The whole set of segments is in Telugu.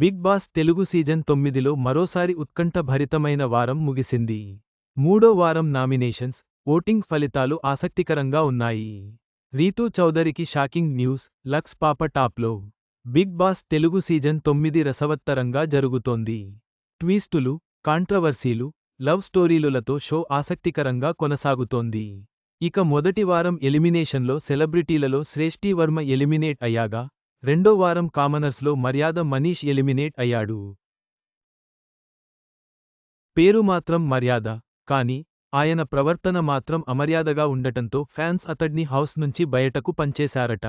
బిగ్ బాస్ తెలుగు సీజన్ తొమ్మిదిలో మరోసారి ఉత్కంఠభరితమైన వారం ముగిసింది. మూడో వారం నామినేషన్స్ ఓటింగ్ ఫలితాలు ఆసక్తికరంగా ఉన్నాయి. రీతూ చౌదరికి షాకింగ్ న్యూస్ లక్స్ పాప టాప్లో. బిగ్ బాస్ తెలుగు సీజన్ తొమ్మిది రసవత్తరంగా జరుగుతోంది. ట్వీస్టులు కాంట్రవర్సీలు లవ్ స్టోరీలులతో షో ఆసక్తికరంగా కొనసాగుతోంది. ఇక మొదటి వారం ఎలిమినేషన్లో సెలబ్రిటీలలో శ్రేష్ఠీ వర్మ ఎలిమినేట్ అయ్యాగా రెండో వారం కామనర్స్లో మర్యాద మనీష్ ఎలిమినేట్ అయ్యాడు. పేరు మాత్రం మర్యాద కాని ఆయన ప్రవర్తన మాత్రం అమర్యాదగా ఉండటంతో ఫ్యాన్స్ అతడ్ని హౌస్ నుంచి బయటకు పంచేశారట.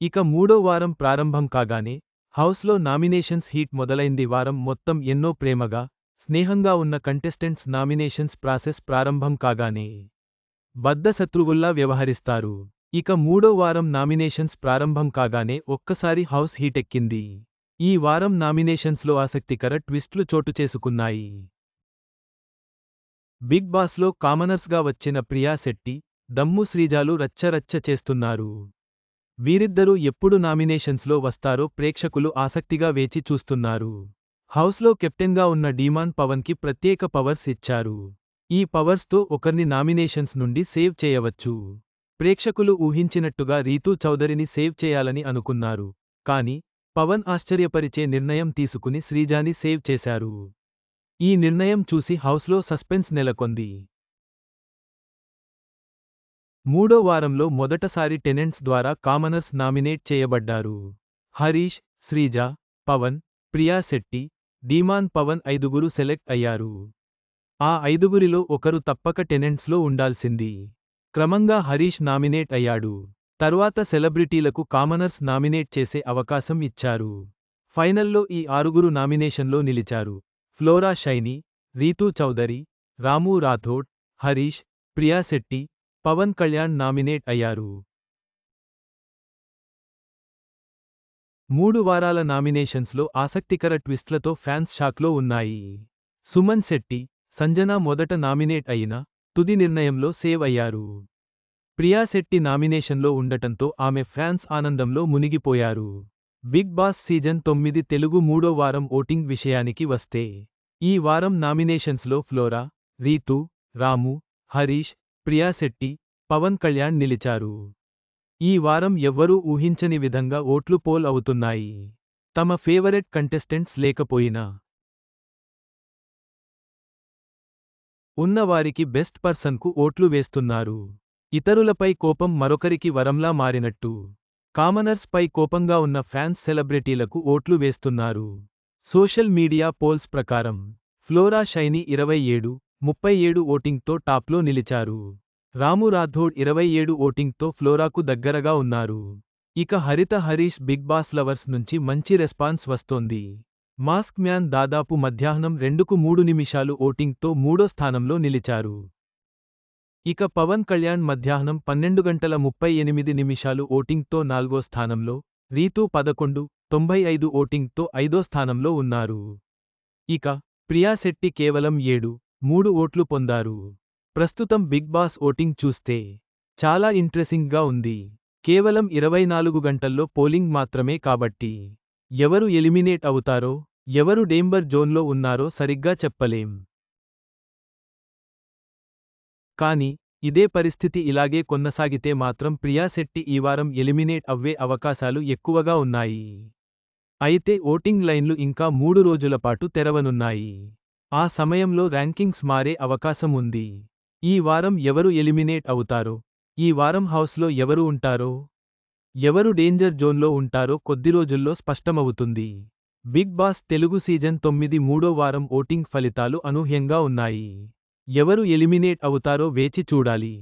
ఇక మూడో వారం ప్రారంభం కాగానే హౌస్లో నామినేషన్స్ హీట్ మొదలైంది. వారం మొత్తం ఎన్నో ప్రేమగా స్నేహంగా ఉన్న కంటెస్టెంట్స్ నామినేషన్స్ ప్రాసెస్ ప్రారంభం కాగానే బద్ధశత్రువుల్లా వ్యవహరిస్తారు. ఇక మూడో వారం నామినేషన్స్ ప్రారంభం కాగానే ఒక్కసారి హౌస్ హీటెక్కింది. ఈ వారం నామినేషన్స్లో ఆసక్తికర ట్విస్ట్లు చోటు చేసుకున్నాయి. బిగ్ బాస్లో కామనర్స్గా వచ్చిన ప్రియా శెట్టి దమ్ము శ్రీజాలు రచ్చరచ్చ చేస్తున్నారు. వీరిద్దరూ ఎప్పుడు నామినేషన్స్లో వస్తారో ప్రేక్షకులు ఆసక్తిగా వేచి చూస్తున్నారు. హౌస్లో కెప్టెన్గా ఉన్న డీమాన్ పవన్కి ప్రత్యేక పవర్స్ ఇచ్చారు. ఈ పవర్స్తో ఒకర్ని నామినేషన్స్ నుండి సేవ్ చేయవచ్చు. ప్రేక్షకులు ఊహించినట్టుగా రీతూ చౌదరిని సేవ్ చేయాలని అనుకున్నారు. కాని పవన్ ఆశ్చర్యపరిచే నిర్ణయం తీసుకుని శ్రీజాని సేవ్ చేశారు. ఈ నిర్ణయం చూసి హౌస్లో సస్పెన్స్ నెలకొంది. మూడో వారంలో మొదటసారి టెనెంట్స్ ద్వారా కామనర్స్ నామినేట్ చేయబడ్డారు. హరీష్ శ్రీజ పవన్ ప్రియా శెట్టి డీమాన్ పవన్ ఐదుగురు సెలెక్ట్ అయ్యారు. ఆ ఐదుగురిలో ఒకరు తప్పక టెనెంట్స్లో ఉండాల్సింది. క్రమంగా హరీష్ నామినేట్ అయ్యాడు. తర్వాత సెలబ్రిటీలకు కామనర్స్ నామినేట్ చేసే అవకాశం ఇచ్చారు. ఫైనల్లో ఈ ఆరుగురు నామినేషన్లో నిలిచారు. ఫ్లోరా షైనీ రీతూ చౌదరి రాము రాథోడ్ హరీష్ ప్రియా శెట్టి పవన్ కళ్యాణ్ నామినేట్ అయ్యారు. మూడు వారాల నామినేషన్స్లో ఆసక్తికర ట్విస్ట్లతో ఫ్యాన్స్ షాక్లో ఉన్నాయి. సుమన్ శెట్టి సంజన మొదట నామినేట్ అయినా తుది నిర్ణయంలో సేవ్ అయ్యారు. ప్రియాశెట్టి నామినేషన్లో ఉండటంతో ఆమె ఫ్యాన్స్ ఆనందంలో మునిగిపోయారు. బిగ్ బాస్ సీజన్ తొమ్మిది తెలుగు మూడో వారం ఓటింగ్ విషయానికి వస్తే ఈ వారం నామినేషన్స్లో ఫ్లోరా రీతు రాము హరీష్ ప్రియాశెట్టి పవన్ కళ్యాణ్ నిలిచారు. ఈ వారం ఎవ్వరూ ఊహించని విధంగా ఓట్లు పోల్ అవుతున్నాయి. తమ ఫేవరెట్ కంటెస్టెంట్స్ లేకపోయినా ఉన్నవారికి బెస్ట్ పర్సన్కు ఓట్లు వేస్తున్నారు. ఇతరులపై కోపం మరొకరికి వరంలా మారినట్టు. కామనర్స్ పై కోపంగా ఉన్న ఫ్యాన్స్ సెలబ్రిటీలకు ఓట్లు వేస్తున్నారు. సోషల్ మీడియా పోల్స్ ప్రకారం ఫ్లోరా షైని ఇరవై ఏడు ముప్పై ఏడు ఓటింగ్తో టాప్లో నిలిచారు. రాము రాథోడ్ ఇరవై ఏడు ఓటింగ్తో ఫ్లోరాకు దగ్గరగా ఉన్నారు. ఇక Haritha Harish Bigg Boss lovers నుంచి మంచి రెస్పాన్స్ వస్తోంది. మాస్క్ మ్యాన్ దాదాపు మధ్యాహ్నం రెండుకు మూడు నిమిషాలు ఓటింగ్తో మూడో స్థానంలో నిలిచారు. ఇక పవన్ కళ్యాణ్ మధ్యాహ్నం పన్నెండు గంటల ముప్పై ఎనిమిది నిమిషాలు ఓటింగ్తో నాల్గో స్థానంలో రీతూ పదకొండు తొంభై ఐదు ఓటింగ్తో ఐదో స్థానంలో ఉన్నారు. ఇక ప్రియాశెట్టి కేవలం ఏడు మూడు ఓట్లు పొందారు. ప్రస్తుతం బిగ్ బాస్ ఓటింగ్ చూస్తే చాలా ఇంట్రెసింగ్గా ఉంది. కేవలం ఇరవై నాలుగు గంటల్లో పోలింగ్ మాత్రమే కాబట్టి ఎవరు ఎలిమినేట్ అవుతారో ఎవరు డేంబర్ జోన్లో ఉన్నారో సరిగ్గా చెప్పలేం. కాని ఇదే పరిస్థితి ఇలాగే కొనసాగితే మాత్రం ప్రియాశెట్టి ఈ వారం ఎలిమినేట్ అవ్వే అవకాశాలు ఎక్కువగా ఉన్నాయి. అయితే ఓటింగ్ లైన్లు ఇంకా మూడు రోజుల పాటు తెరవనున్నాయి. ఆ సమయంలో ర్యాంకింగ్స్ మారే అవకాశం ఉంది. ఈ వారం ఎవరు ఎలిమినేట్ అవుతారో ఈ వారం హౌస్లో ఎవరు ఉంటారో ఎవరు డేంజర్ జోన్లో ఉంటారో కొద్ది రోజుల్లో స్పష్టమవుతుంది. బిగ్ బాస్ తెలుగు సీజన్ తొమ్మిది మూడో వారం ఓటింగ్ ఫలితాలు అనూహ్యంగా ఉన్నాయి. ఎవరు ఎలిమినేట్ అవుతారో వేచి చూడాలి.